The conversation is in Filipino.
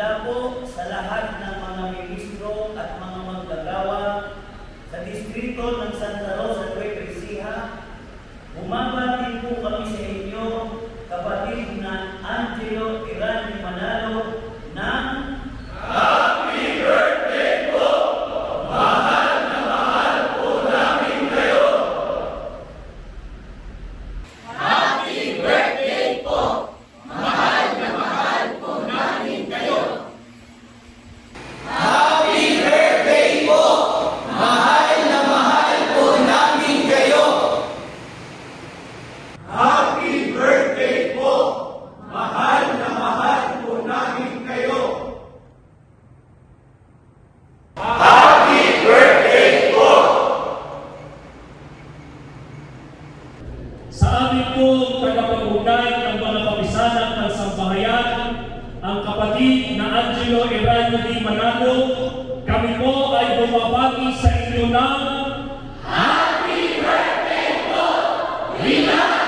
dako sa lahat ng mga ministro at mga manggagawa sa distrito ng Santa Rosa. Sa amin pong tagapagugnay ng mga ng sambahayan, ang kapatid na Angelo Eraño D. Manalo, kami po ay bumabati sa inyo ng Happy Birthday po! Viva